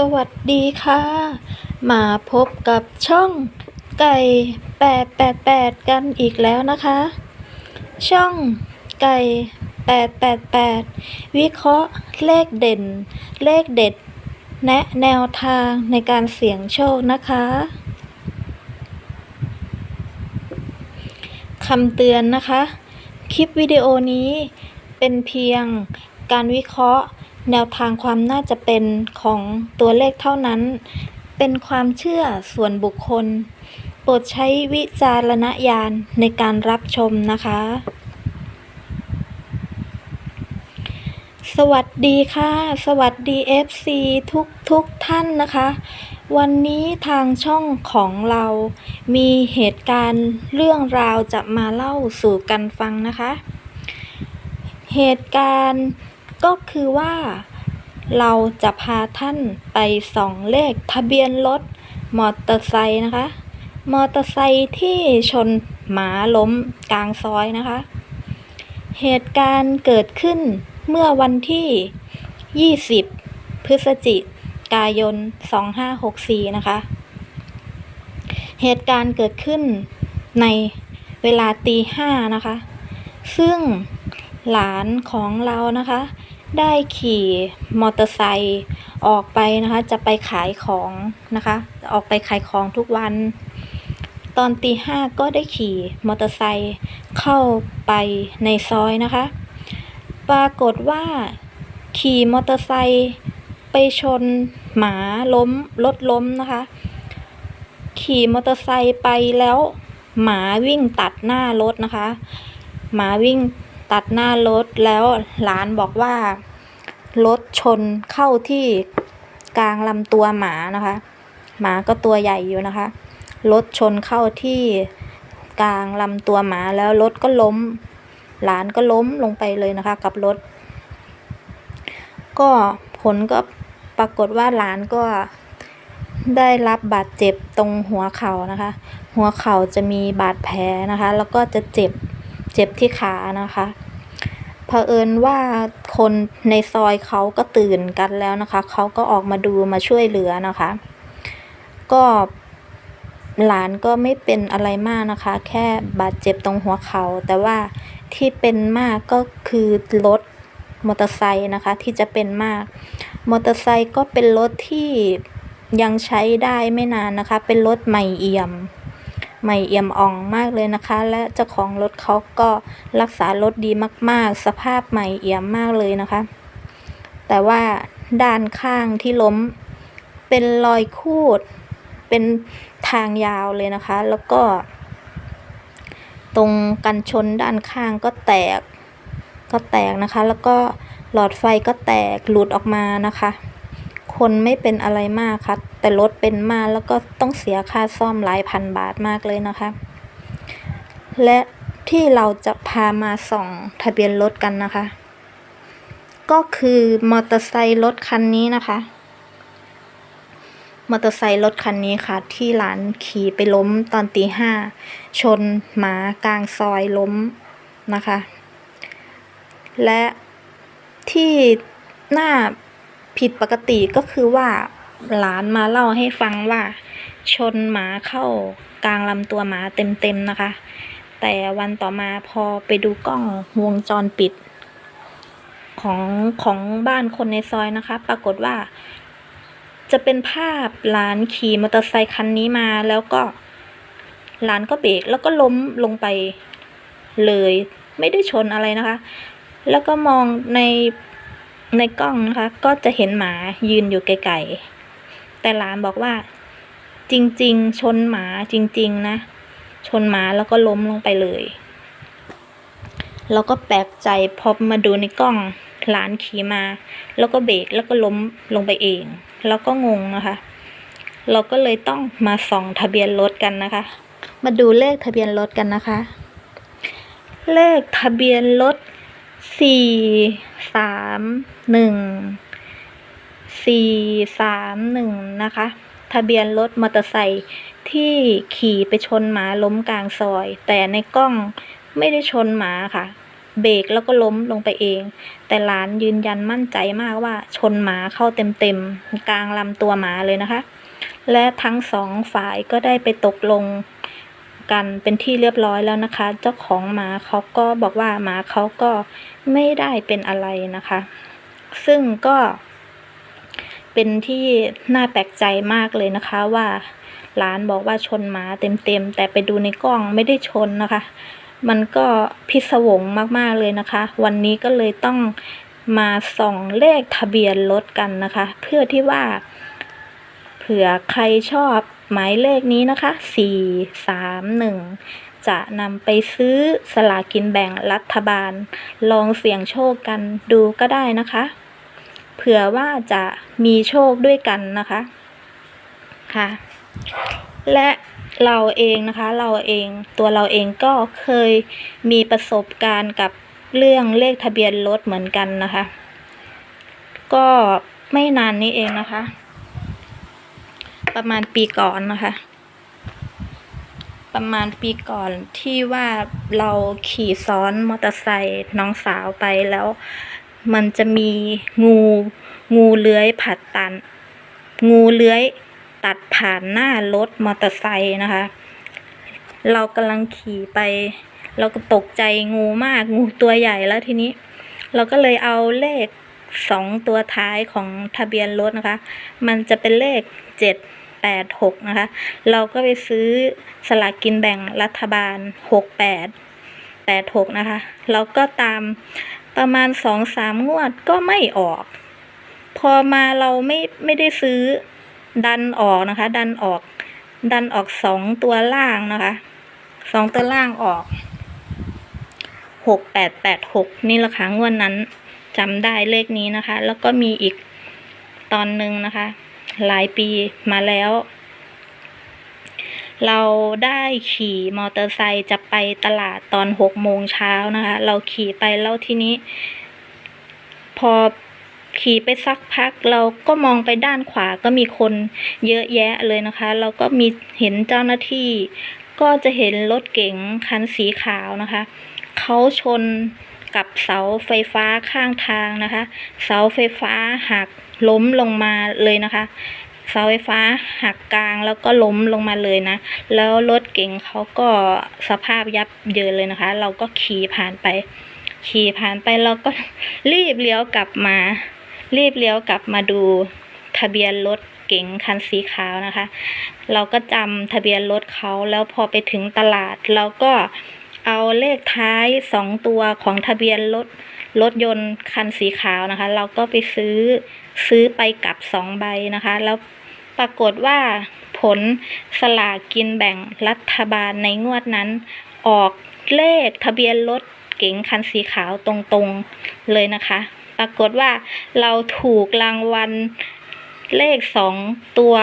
สวัสดีค่ะ มาพบกับช่องไก่ 888 กันอีกแล้วนะคะ ช่องไก่ 888 วิเคราะห์เลขเด่น เลขเด็ด แนะแนวทางในการเสี่ยงโชคนะคะคำเตือนนะคะ คลิปวิดีโอนี้เป็นเพียงการวิเคราะห์ แนวทางความน่าจะเป็นของตัวเลขเท่านั้น เป็นความเชื่อส่วนบุคคล โปรดใช้วิจารณญาณในการรับชมนะคะ สวัสดีค่ะ สวัสดี FC ทุกทุกท่านนะคะ วันนี้ทางช่องของเรามีเหตุการณ์เรื่องราวจะมาเล่าสู่กันฟังนะคะ เหตุการณ์ ก็คือว่าเราจะพาท่านไปส่องเลขทะเบียนรถมอเตอร์ไซค์นะคะ มอเตอร์ไซค์ที่ชนหมาล้มกลางซอยนะคะ เหตุการณ์เกิดขึ้นเมื่อวันที่ 20 พฤศจิกายน 2564 นะคะ เหตุการณ์เกิดขึ้นในเวลาตีห้านะคะ ซึ่งหลานของเรานะคะ ได้ขี่มอเตอร์ไซค์ออกไปนะคะ จะไปขายของนะคะ ออกไปขายของทุกวัน ตอนตีห้าก็ได้ขี่มอเตอร์ไซค์เข้าไปในซอยนะคะ ปรากฏว่าขี่มอเตอร์ไซค์ไปชนหมาล้มรถล้มนะคะ ขี่มอเตอร์ไซค์ไปแล้วหมาวิ่งตัดหน้ารถนะคะ หมาวิ่งตัดหน้ารถแล้วหลานบอกว่า รถชนเข้าที่กลางลำตัวหมานะคะ หมาก็ตัวใหญ่อยู่นะคะรถชนเข้าที่กลางลำตัวหมาแล้วรถก็ล้ม หลานก็ล้มลงไปเลยนะคะ กับรถ ก็ผลก็ปรากฏว่าหลานก็ได้รับบาดเจ็บตรงหัวเข่านะคะ หัวเข่าจะมีบาดแผลนะคะ แล้วก็จะเจ็บเจ็บที่ขานะคะ เผอิญว่าคนในซอยเขาก็ตื่นกันแล้วนะคะ เขาก็ออกมาดูมาช่วยเหลือนะคะ ก็หลานก็ไม่เป็นอะไรมากนะคะ แค่บาดเจ็บตรงหัวเขา แต่ว่าที่เป็นมากก็คือรถมอเตอร์ไซค์นะคะ ที่จะเป็นมาก มอเตอร์ไซค์ก็เป็นรถที่ยังใช้ได้ไม่นานนะคะ เป็นรถใหม่เอี่ยม ใหม่เอี่ยมอ่องมากเลยนะคะ และเจ้าของรถเขาก็รักษารถดีมาก ๆ สภาพใหม่เอี่ยมมากเลยนะคะ แต่ว่าด้านข้างที่ล้มเป็นรอยคูด เป็นทางยาวเลยนะคะ แล้วก็ ตรงกันชนด้านข้างก็แตก ก็แตกนะคะ แล้วก็หลอดไฟก็แตกหลุดออกมานะคะ คนไม่เป็นอะไรมากค่ะแต่รถเป็นมากแล้วก็ต้องเสียค่าซ่อมหลายพันบาทมากเลยนะคะ และที่เราจะพามาส่องทะเบียนรถกันนะคะ ก็คือมอเตอร์ไซค์รถคันนี้นะคะมอเตอร์ไซค์รถคันนี้ค่ะ ที่หลานขี่ไปล้มตอนตีห้าชนหมากลางซอยล้มนะคะ และที่หน่า ผิดปกติก็คือว่าหลานมาเล่าให้ฟังว่า ชนหมาเข้ากลางลำตัวหมาเต็มๆนะคะ แต่วันต่อมาพอไปดูกล้องวงจรปิด ของของบ้านคนในซอยนะคะ ปรากฏว่า จะเป็นภาพหลานขี่มอเตอร์ไซคันนี้มาแล้วก็หลานก็เบรกแล้วก็ล้มลงไปเลย ไม่ได้ชนอะไรนะคะ แล้วก็มองใน ในกล้องนะคะ ก็จะเห็นหมายืนอยู่ไกลๆแต่หลานบอกว่า จริงๆ ชนหมาจริง ๆ นะ ชนหมาแล้วก็ล้มลงไปเลยเราก็แปลกใจพอมาดูในกล้องหลานขี่มา แล้วก็เบรกแล้วก็ล้มลงไปเอง แล้วก็งงนะคะ เราก็เลยต้องมาส่องทะเบียนรถกันนะคะ มาดูเลขทะเบียนรถกันนะคะ เลขทะเบียนรถสี่สาม หนึ่งสี่สามหนึ่งนะคะ ทะเบียนรถมอเตอร์ไซค์ที่ขี่ไปชนหมาล้มกลางซอย แต่ในกล้องไม่ได้ชนหมาค่ะ เบรกแล้วก็ล้มลงไปเอง แต่หลานยืนยันมั่นใจมากว่าชนหมาเข้าเต็มๆกลางลำตัวหมาเลยนะคะ และทั้งสองฝ่ายก็ได้ไปตกลงกันเป็นที่เรียบร้อยแล้วนะคะ เจ้าของหมาเขาก็บอกว่าหมาเขาก็ไม่ได้เป็นอะไรนะคะ ซึ่งก็เป็นที่น่าแปลกใจมากเลยนะคะว่าหลานบอกว่าชนหมาเต็มๆแต่ไปดูในกล้องไม่ได้ชนนะคะ มันก็พิศวงมากๆเลยนะคะ วันนี้ก็เลยต้องมาส่องเลขทะเบียนรถกันนะคะ เพื่อที่ว่า เผื่อใครชอบหมายเลขนี้นะคะสี่สามหนึ่ง จะนำไปซื้อสลากินแบ่งรัฐบาล ลองเสี่ยงโชคกันดูก็ได้นะคะ เผื่อว่าจะมีโชคด้วยกันนะคะค่ะและเราเองนะคะเราเองตัวเราเองก็เคยมีประสบการณ์กับเรื่องเลขทะเบียนรถเหมือนกันนะคะ ก็ไม่นานนี้เองนะคะ ประมาณปีก่อนนะคะ ประมาณปีก่อนที่ว่าเราขี่ซ้อนมอเตอร์ไซค์น้องสาวไปแล้ว มันจะมีงูงูเลื้อยผัดตัน งูเลื้อยตัดผ่านหน้ารถมอเตอร์ไซค์นะคะ เรากำลังขี่ไป เราก็ตกใจงูมากงูตัวใหญ่แล้วทีนี้ เราก็เลยเอาเลขสองตัวท้ายของทะเบียนรถนะคะ มันจะเป็นเลขเจ็ด แปดหกนะคะ เราก็ไปซื้อสลากกินแบ่งรัฐบาลหกแปดแปดหกนะคะ เราก็ตามประมาณสองสามงวดก็ไม่ออก พอมาเราไม่ไม่ได้ซื้อดันออกนะคะ ดันออก ดันออกสองตัวล่างนะคะสองตัวล่างออกหกแปดแปดหกนี่ละค่ะงวดนั้นจำได้เลขนี้นะคะ แล้วก็มีอีกตอนหนึ่งนะคะ หลายปีมาแล้ว เราได้ขี่มอเตอร์ไซค์จะไปตลาดตอนหกโมงเช้านะคะ เราขี่ไปแล้วทีนี้ พอขี่ไปสักพักเราก็มองไปด้านขวาก็มีคนเยอะแยะเลยนะคะ เราก็มีเห็นเจ้าหน้าที่ ก็จะเห็นรถเก๋งคันสีขาวนะคะเขาชน กับเสาไฟฟ้าข้างทางนะคะ เสาไฟฟ้าหักล้มลงมาเลยนะคะ เสาไฟฟ้าหักกลางแล้วก็ล้มลงมาเลยนะ แล้วรถเก๋งเขาก็สภาพยับเยินเลยนะคะ เราก็ขี่ผ่านไป ขี่ผ่านไปเราก็รีบเลี้ยวกลับมา รีบเลี้ยวกลับมาดูทะเบียนรถเก๋งคันสีขาวนะคะ เราก็จำทะเบียนรถเขาแล้วพอไปถึงตลาดเราก็ เอาเลขท้ายสองตัวของทะเบียนรถรถยนต์คันสีขาวนะคะ เราก็ไปซื้อซื้อไปกับสองใบนะคะ แล้วปรากฏว่าผลสลากกินแบ่งรัฐบาลในงวดนั้น ออกเลขทะเบียนรถเก๋งคันสีขาวตรงๆเลยนะคะ ปรากฏว่าเราถูกรางวัลเลขสองตัว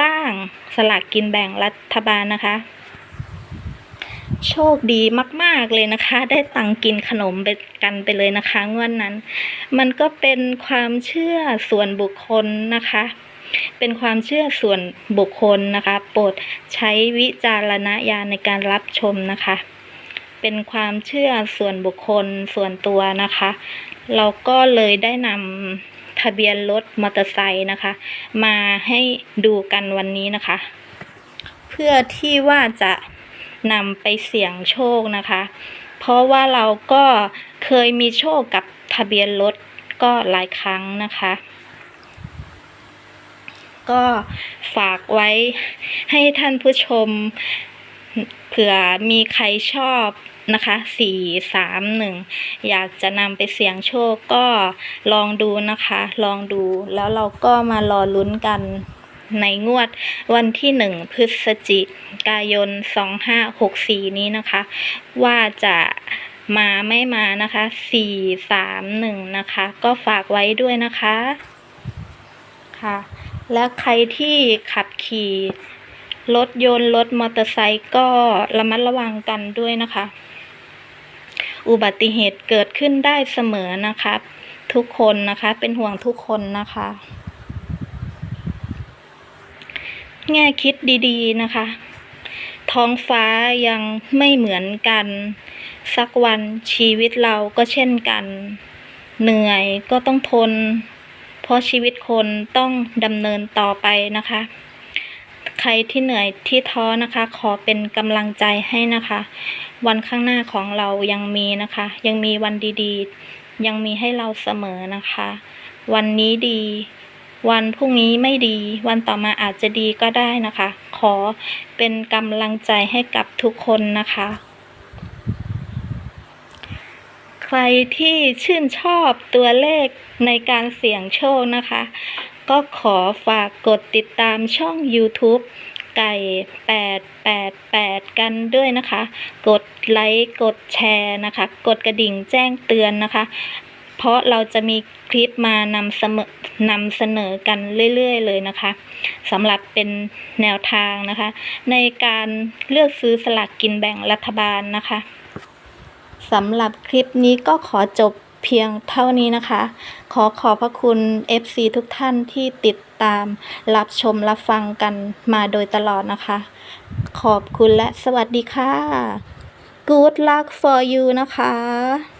ล่างสลากกินแบ่งรัฐบาลนะคะ โชคดีมาก ๆ เลยนะคะ ได้ตังกินขนมไปกันไปเลยนะคะงวดนั้น มันก็เป็นความเชื่อส่วนบุคคลนะคะ เป็นความเชื่อส่วนบุคคลนะคะ โปรดใช้วิจารณญาณในการรับชมนะคะ เป็นความเชื่อส่วนบุคคลส่วนตัวนะคะ เราก็เลยได้นำทะเบียนรถมอเตอร์ไซค์นะคะ มาให้ดูกันวันนี้นะคะ เพื่อที่ว่าจะ นำไปเสี่ยงโชคนะคะ เพราะว่าเราก็เคยมีโชคกับทะเบียนรถก็หลายครั้งนะคะ ก็ฝากไว้ให้ท่านผู้ชมเผื่อมีใครชอบนะคะสี่สามหนึ่งอยากจะนำไปเสี่ยงโชคก็ลองดูนะคะ ลองดูแล้วเราก็มารอลุ้นกัน ในงวดวันที่หนึ่งพฤศจิกายนสองห้าหกสี่นี้นะคะ ว่าจะมาไม่มานะคะสี่สามหนึ่งนะคะ ก็ฝากไว้ด้วยนะคะค่ะ และใครที่ขับขี่รถยนต์รถมอเตอร์ไซค์ก็ระมัดระวังกันด้วยนะคะ อุบัติเหตุเกิดขึ้นได้เสมอนะคะ ทุกคนนะคะเป็นห่วงทุกคนนะคะ แง่คิดดีๆนะคะ ท้องฟ้ายังไม่เหมือนกัน สักวันชีวิตเราก็เช่นกัน เหนื่อยก็ต้องทน เพราะชีวิตคนต้องดำเนินต่อไปนะคะ ใครที่เหนื่อยที่ท้อนะคะ ขอเป็นกำลังใจให้นะคะ วันข้างหน้าของเรายังมีนะคะ ยังมีวันดีๆ ยังมีให้เราเสมอนะคะ วันนี้ดี วันพรุ่งนี้ไม่ดี วันต่อมาอาจจะดีก็ได้นะคะ ขอเป็นกำลังใจให้กับทุกคนนะคะ ใครที่ชื่นชอบตัวเลขในการเสี่ยงโชคนะคะ ก็ขอฝากกดติดตามช่อง YouTube ไก่ 888 กันด้วยนะคะ กดไลค์ กดแชร์นะคะ กดกระดิ่งแจ้งเตือนนะคะ ราะเราจะมีคลิปมานำเสมอนำเสนอกันเรื่อยๆเลยนะคะสำหรับเป็นแนวทางนะคะ ในการเลือกซื้อสลากกินแบ่งรัฐบาลนะคะสำหรับคลิปนี้ก็ขอจบเพียงเท่านี้นะคะ ขอขอบพระคุณ FC ทุกท่านที่ติดตามรับชมรับฟังกันมาโดยตลอดนะคะ ขอบคุณและสวัสดีค่ะ Good luck for you นะคะ